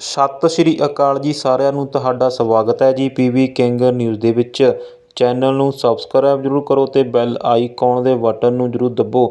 ਸਤਿ ਸ਼੍ਰੀ ਅਕਾਲ ਜੀ ਸਾਰਿਆਂ ਨੂੰ, ਤੁਹਾਡਾ ਸਵਾਗਤ ਹੈ ਜੀ ਪੀਵੀ ਕਿੰਗ ਨਿਊਜ਼ ਦੇ ਵਿੱਚ। ਚੈਨਲ ਨੂੰ ਸਬਸਕ੍ਰਾਈਬ ਜ਼ਰੂਰ ਕਰੋ ਤੇ ਬੈਲ ਆਈਕਨ ਦੇ ਬਟਨ ਨੂੰ ਜ਼ਰੂਰ ਦੱਬੋ।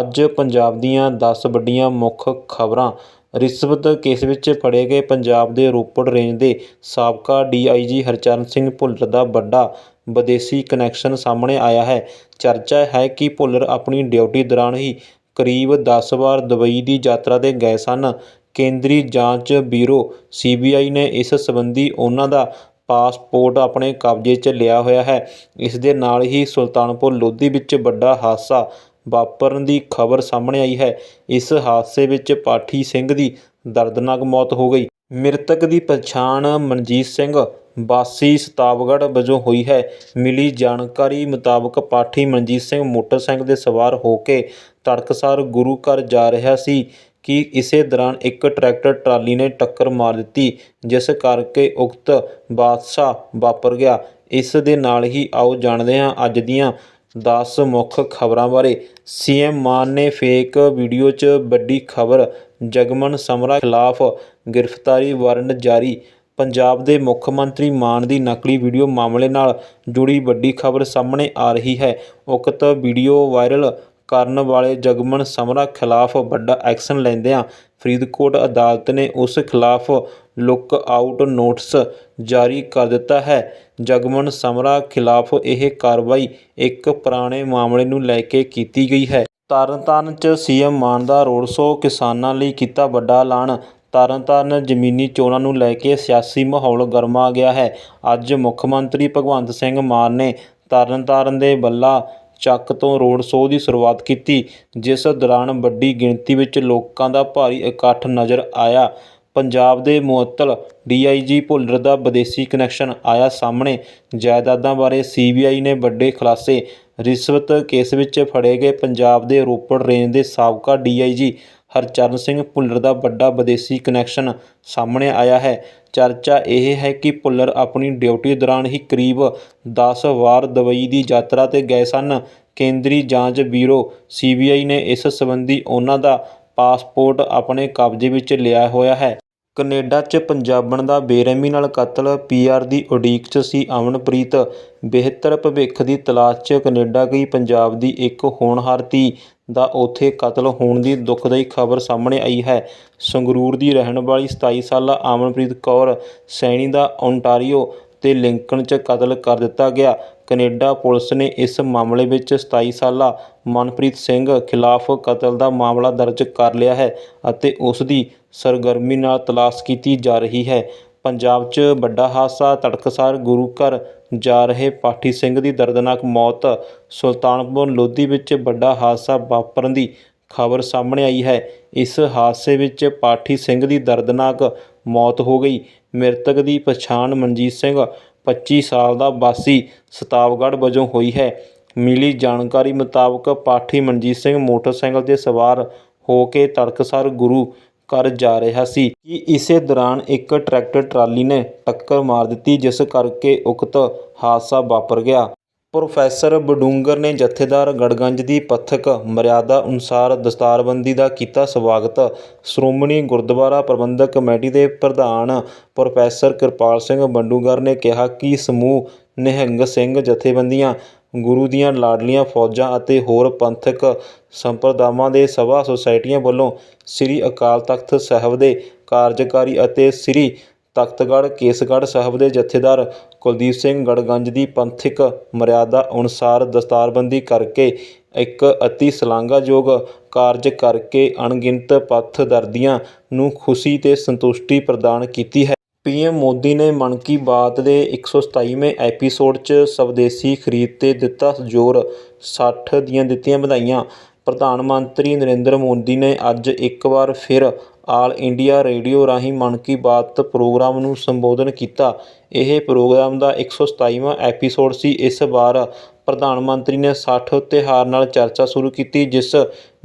ਅੱਜ ਪੰਜਾਬ ਦੀਆਂ 10 ਵੱਡੀਆਂ ਮੁੱਖ ਖਬਰਾਂ। ਰਿਸ਼ਵਤ ਕੇਸ ਵਿੱਚ ਫੜੇ ਗਏ ਪੰਜਾਬ ਦੇ ਰੋਪੜ ਰੇਂਜ ਦੇ ਸਾਬਕਾ ਡੀਆਈਜੀ ਹਰਚਰਨ ਸਿੰਘ ਭੁੱਲਰ ਦਾ ਵੱਡਾ ਵਿਦੇਸ਼ੀ ਕਨੈਕਸ਼ਨ ਸਾਹਮਣੇ ਆਇਆ ਹੈ। ਚਰਚਾ ਹੈ ਕਿ ਭੁੱਲਰ ਆਪਣੀ ਡਿਊਟੀ ਦੌਰਾਨ ਹੀ ਕਰੀਬ 10 ਵਾਰ ਦੁਬਈ ਦੀ ਯਾਤਰਾ 'ਤੇ ਗਏ ਸਨ। ਕੇਂਦਰੀ ਜਾਂਚ ਬਿਊਰੋ ਸੀਬੀਆਈ ਨੇ ਇਸ ਸੰਬੰਧੀ ਉਨ੍ਹਾਂ ਦਾ ਪਾਸਪੋਰਟ ਆਪਣੇ ਕਬਜ਼ੇ 'ਚ ਲਿਆ ਹੋਇਆ ਹੈ। ਇਸ ਦੇ ਨਾਲ ਹੀ ਸੁਲਤਾਨਪੁਰ ਲੋਧੀ ਵਿੱਚ ਵੱਡਾ ਹਾਦਸਾ ਵਾਪਰਨ ਦੀ ਖਬਰ ਸਾਹਮਣੇ ਆਈ ਹੈ। ਇਸ ਹਾਦਸੇ ਵਿੱਚ ਪਾਠੀ ਸਿੰਘ ਦੀ ਦਰਦਨਾਕ ਮੌਤ ਹੋ ਗਈ। ਮ੍ਰਿਤਕ ਦੀ ਪਛਾਣ ਮਨਜੀਤ ਸਿੰਘ ਵਾਸੀ ਸਤਾਬਗੜ੍ਹ ਵਜੋਂ ਹੋਈ ਹੈ। ਮਿਲੀ ਜਾਣਕਾਰੀ ਮੁਤਾਬਕ ਪਾਠੀ ਮਨਜੀਤ ਸਿੰਘ ਮੋਟਰਸਾਈਕਲ ਤੇ ਸਵਾਰ ਹੋ ਕੇ ਤੜਕਸਾਰ ਗੁਰੂ ਘਰ ਜਾ ਰਿਹਾ ਸੀ। ਕਿ ਇਸੇ ਦੌਰਾਨ ਇੱਕ ਟਰੈਕਟਰ ਟਰਾਲੀ ਨੇ ਟੱਕਰ ਮਾਰ ਦਿੱਤੀ, ਜਿਸ ਕਰਕੇ ਉਕਤ ਹਾਦਸਾ ਵਾਪਰ ਗਿਆ। ਇਸ ਦੇ ਨਾਲ ਹੀ ਆਓ ਜਾਣਦੇ ਹਾਂ ਅੱਜ ਦੀਆਂ 10 ਮੁੱਖ ਖਬਰਾਂ ਬਾਰੇ। ਸੀਐਮ ਮਾਨ ਨੇ ਫੇਕ ਵੀਡੀਓ 'ਚ ਵੱਡੀ ਖਬਰ, ਜਗਮਨ ਸਮਰਾ ਖਿਲਾਫ ਗ੍ਰਿਫਤਾਰੀ ਵਾਰੰਟ ਜਾਰੀ। ਪੰਜਾਬ ਦੇ ਮੁੱਖ ਮੰਤਰੀ ਮਾਨ ਦੀ ਨਕਲੀ ਵੀਡੀਓ ਮਾਮਲੇ ਨਾਲ ਜੁੜੀ ਵੱਡੀ ਖਬਰ ਸਾਹਮਣੇ ਆ ਰਹੀ ਹੈ। ਉਕਤ ਵੀਡੀਓ ਵਾਇਰਲ ਕਰਨ ਵਾਲੇ ਜਗਮਨ ਸਮਰਾ ਖਿਲਾਫ ਵੱਡਾ ਐਕਸ਼ਨ ਲੈਂਦਿਆਂ ਫਰੀਦਕੋਟ ਅਦਾਲਤ ਨੇ ਉਸ ਖਿਲਾਫ ਲੁੱਕ ਆਊਟ ਨੋਟਿਸ ਜਾਰੀ ਕਰ ਦਿੱਤਾ ਹੈ। ਜਗਮਨ ਸਮਰਾ ਖਿਲਾਫ ਇਹ ਕਾਰਵਾਈ ਇੱਕ ਪੁਰਾਣੇ ਮਾਮਲੇ ਨੂੰ ਲੈ ਕੇ ਕੀਤੀ ਗਈ ਹੈ। ਤਰਨਤਾਰਨ 'ਚ ਸੀਐਮ ਮਾਨ ਦਾ ਰੋਡ ਸ਼ੋਅ ਕਿਸਾਨਾਂ ਲਈ ਕੀਤਾ ਵੱਡਾ ਐਲਾਨ। ਤਰਨਤਾਰਨ ਜ਼ਮੀਨੀ ਚੋਣਾਂ ਨੂੰ ਲੈ ਕੇ ਸਿਆਸੀ ਮਾਹੌਲ ਗਰਮਾ ਗਿਆ ਹੈ। ਅੱਜ ਮੁੱਖ ਮੰਤਰੀ ਭਗਵੰਤ ਸਿੰਘ ਮਾਨ ਨੇ ਤਰਨਤਾਰਨ ਦੇ ਬੱਲਾ ਚੱਕ ਤੋਂ ਰੋਡ ਸ਼ੋਅ ਦੀ ਸ਼ੁਰੂਆਤ ਕੀਤੀ, ਜਿਸ ਦੌਰਾਨ ਵੱਡੀ ਗਿਣਤੀ ਵਿੱਚ ਲੋਕਾਂ ਦਾ ਭਾਰੀ ਇਕੱਠ ਨਜ਼ਰ ਆਇਆ। ਪੰਜਾਬ ਦੇ ਮੁਅੱਤਲ ਡੀਆਈਜੀ ਭੁੱਲਰ ਦਾ ਵਿਦੇਸ਼ੀ ਕਨੈਕਸ਼ਨ ਆਇਆ ਸਾਹਮਣੇ। ਜਾਇਦਾਦਾਂ ਬਾਰੇ ਸੀਬੀਆਈ ਨੇ ਵੱਡੇ ਖੁਲਾਸੇ ਰਿਸ਼ਵਤ ਕੇਸ ਵਿੱਚ ਫੜੇ ਗਏ ਪੰਜਾਬ ਦੇ ਰੋਪੜ ਰੇਂਜ ਦੇ ਸਾਬਕਾ ਡੀਆਈਜੀ ਹਰਚਰਨ ਸਿੰਘ ਭੁੱਲਰ ਦਾ ਵੱਡਾ ਵਿਦੇਸ਼ੀ ਕਨੈਕਸ਼ਨ ਸਾਹਮਣੇ ਆਇਆ ਹੈ। ਚਰਚਾ ਇਹ ਹੈ ਕਿ ਭੁੱਲਰ ਆਪਣੀ ਡਿਊਟੀ ਦੌਰਾਨ ਹੀ ਕਰੀਬ 10 ਵਾਰ ਦੁਬਈ ਦੀ ਯਾਤਰਾ 'ਤੇ ਗਏ ਸਨ। ਕੇਂਦਰੀ ਜਾਂਚ ਬਿਊਰੋ ਸੀਬੀਆਈ ਨੇ ਇਸ ਸੰਬੰਧੀ ਉਨ੍ਹਾਂ ਦਾ ਪਾਸਪੋਰਟ ਆਪਣੇ ਕਬਜ਼ੇ ਵਿੱਚ ਲਿਆ ਹੋਇਆ ਹੈ। ਕਨੇਡਾ 'ਚ ਪੰਜਾਬਣ ਦਾ ਬੇਰਹਿਮੀ ਨਾਲ ਕਤਲ ਪੀਆਰ ਦੀ ਉਡੀਕ 'ਚ ਸੀ ਅਮਨਪ੍ਰੀਤ। ਬਿਹਤਰ ਭਵਿੱਖ ਦੀ ਤਲਾਸ਼ 'ਚ ਕਨੇਡਾ ਗਈ ਪੰਜਾਬ ਦੀ ਇੱਕ ਹੋਣਹਾਰ ਧੀ ਦਾ ਉੱਥੇ ਕਤਲ ਹੋਣ ਦੀ ਦੁਖਦਾਈ ਖਬਰ ਸਾਹਮਣੇ ਆਈ ਹੈ। ਸੰਗਰੂਰ ਦੀ ਰਹਿਣ ਵਾਲੀ 27 ਸਾਲਾ ਅਮਨਪ੍ਰੀਤ ਕੌਰ ਸੈਣੀ ਦਾ ਓਨਟਾਰੀਓ ਤੇ ਲਿੰਕਨ 'ਚ ਕਤਲ ਕਰ ਦਿੱਤਾ ਗਿਆ। ਕੈਨੇਡਾ ਪੁਲਿਸ ਨੇ ਇਸ ਮਾਮਲੇ ਵਿੱਚ 27 ਸਾਲਾ ਮਨਪ੍ਰੀਤ ਸਿੰਘ ਖਿਲਾਫ ਕਤਲ ਦਾ ਮਾਮਲਾ ਦਰਜ ਕਰ ਲਿਆ ਹੈ ਅਤੇ ਉਸ ਦੀ ਸਰਗਰਮੀ ਨਾਲ ਤਲਾਸ਼ ਕੀਤੀ ਜਾ ਰਹੀ ਹੈ। ਪੰਜਾਬ 'ਚ ਵੱਡਾ ਹਾਦਸਾ, ਤੜਕਸਾਰ ਗੁਰੂ ਘਰ ਜਾ ਰਹੇ ਪਾਠੀ ਸਿੰਘ ਦੀ ਦਰਦਨਾਕ ਮੌਤ, ਸੁਲਤਾਨਪੁਰ ਲੋਧੀ ਵਿੱਚ ਵੱਡਾ ਹਾਦਸਾ ਵਾਪਰਨ ਦੀ ਖਬਰ ਸਾਹਮਣੇ ਆਈ ਹੈ। ਇਸ ਹਾਦਸੇ ਵਿੱਚ ਪਾਠੀ ਸਿੰਘ ਦੀ ਦਰਦਨਾਕ ਮੌਤ ਹੋ ਗਈ। ਮ੍ਰਿਤਕ ਦੀ ਪਛਾਣ ਮਨਜੀਤ ਸਿੰਘ 25 ਸਾਲ ਦਾ ਵਾਸੀ ਸਤਾਬਗੜ੍ਹ ਵਜੋਂ ਹੋਈ ਹੈ। ਮਿਲੀ ਜਾਣਕਾਰੀ ਮੁਤਾਬਕ ਪਾਠੀ ਮਨਜੀਤ ਸਿੰਘ ਮੋਟਰਸਾਈਕਲ ਤੇ ਸਵਾਰ ਹੋ ਕੇ ਤੜਕਸਰ ਗੁਰੂ ਘਰ ਜਾ ਰਿਹਾ ਸੀ ਕਿ ਇਸੇ ਦੌਰਾਨ ਇੱਕ ਟਰੈਕਟਰ ਟਰਾਲੀ ਨੇ ਟੱਕਰ ਮਾਰ ਦਿੱਤੀ, ਜਿਸ ਕਰਕੇ ਉਕਤ ਹਾਦਸਾ ਵਾਪਰ ਗਿਆ। ਪ੍ਰੋਫੈਸਰ ਬਡੂੰਗਰ ਨੇ ਜਥੇਦਾਰ ਗੜਗੰਜ ਦੀ ਪੱਥਕ ਮਰਿਆਦਾ ਅਨੁਸਾਰ ਦਸਤਾਰਬੰਦੀ ਦਾ ਕੀਤਾ ਸਵਾਗਤ। ਸ਼੍ਰੋਮਣੀ ਗੁਰਦੁਆਰਾ ਪ੍ਰਬੰਧਕ ਕਮੇਟੀ ਦੇ ਪ੍ਰਧਾਨ ਪ੍ਰੋਫੈਸਰ ਕਿਰਪਾਲ ਸਿੰਘ ਬਡੂੰਗਰ ਨੇ ਕਿਹਾ ਕਿ ਸਮੂਹ ਨਿਹੰਗ ਸਿੰਘ ਜਥੇਬੰਦੀਆਂ, ਗੁਰੂ ਦੀਆਂ ਲਾਡਲੀਆਂ ਫੌਜਾਂ ਅਤੇ ਹੋਰ ਪੰਥਕ ਸੰਪਰਦਾਵਾਂ ਦੇ ਸਭਾ ਸੁਸਾਇਟੀਆਂ ਵੱਲੋਂ ਸ੍ਰੀ ਅਕਾਲ ਤਖਤ ਸਾਹਿਬ ਦੇ ਕਾਰਜਕਾਰੀ ਅਤੇ ਸ੍ਰੀ ਤਖਤਗੜ੍ਹ ਕੇਸਗੜ੍ਹ ਸਾਹਿਬ ਦੇ ਜਥੇਦਾਰ ਕੁਲਦੀਪ ਸਿੰਘ ਗੜਗੰਜ ਦੀ ਪੰਥਕ ਮਰਿਆਦਾ ਅਨੁਸਾਰ ਦਸਤਾਰਬੰਦੀ ਕਰਕੇ ਇੱਕ ਅਤੀ ਸ਼ਲਾਘਾਯੋਗ ਕਾਰਜ ਕਰਕੇ ਅਣਗਿਣਤ ਪੱਥਦਰਦੀਆਂ ਨੂੰ ਖੁਸ਼ੀ ਤੇ ਸੰਤੁਸ਼ਟੀ ਪ੍ਰਦਾਨ ਕੀਤੀ ਹੈ। ਪੀਐਮ ਮੋਦੀ ਨੇ ਮਨ ਕੀ ਬਾਤ ਦੇ 127ਵੇਂ ਐਪੀਸੋਡ 'ਚ ਸਵਦੇਸੀ ਖਰੀਦ 'ਤੇ ਦਿੱਤਾ ਜ਼ੋਰ, ਸੱਠ ਦੀਆਂ ਦਿੱਤੀਆਂ ਵਧਾਈਆਂ। ਪ੍ਰਧਾਨ ਮੰਤਰੀ ਨਰਿੰਦਰ ਮੋਦੀ ਨੇ ਅੱਜ ਇੱਕ ਵਾਰ ਫਿਰ ਆਲ ਇੰਡੀਆ ਰੇਡੀਓ ਰਾਹੀਂ ਮਨ ਕੀ ਬਾਤ ਪ੍ਰੋਗਰਾਮ ਨੂੰ ਸੰਬੋਧਨ ਕੀਤਾ। ਇਹ ਪ੍ਰੋਗਰਾਮ ਦਾ 127ਵਾਂ ਐਪੀਸੋਡ ਸੀ। ਇਸ ਵਾਰ ਪ੍ਰਧਾਨ ਮੰਤਰੀ ਨੇ ਸੱਠ ਤਿਉਹਾਰ ਨਾਲ ਚਰਚਾ ਸ਼ੁਰੂ ਕੀਤੀ, ਜਿਸ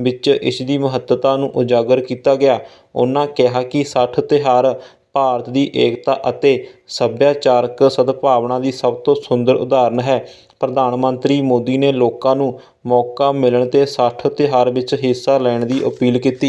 ਵਿੱਚ ਇਸ ਦੀ ਮਹੱਤਤਾ ਨੂੰ ਉਜਾਗਰ ਕੀਤਾ ਗਿਆ। ਉਹਨਾਂ ਕਿਹਾ ਕਿ ਸੱਠ ਤਿਉਹਾਰ ਭਾਰਤ ਦੀ ਏਕਤਾ ਅਤੇ ਸੱਭਿਆਚਾਰਕ ਸਦਭਾਵਨਾ ਦੀ ਸਭ ਤੋਂ ਸੁੰਦਰ ਉਦਾਹਰਨ ਹੈ। ਪ੍ਰਧਾਨ ਮੰਤਰੀ ਮੋਦੀ ਨੇ ਲੋਕਾਂ ਨੂੰ ਮੌਕਾ ਮਿਲਣ 'ਤੇ ਸੱਠ ਤਿਉਹਾਰ ਵਿੱਚ ਹਿੱਸਾ ਲੈਣ ਦੀ ਅਪੀਲ ਕੀਤੀ।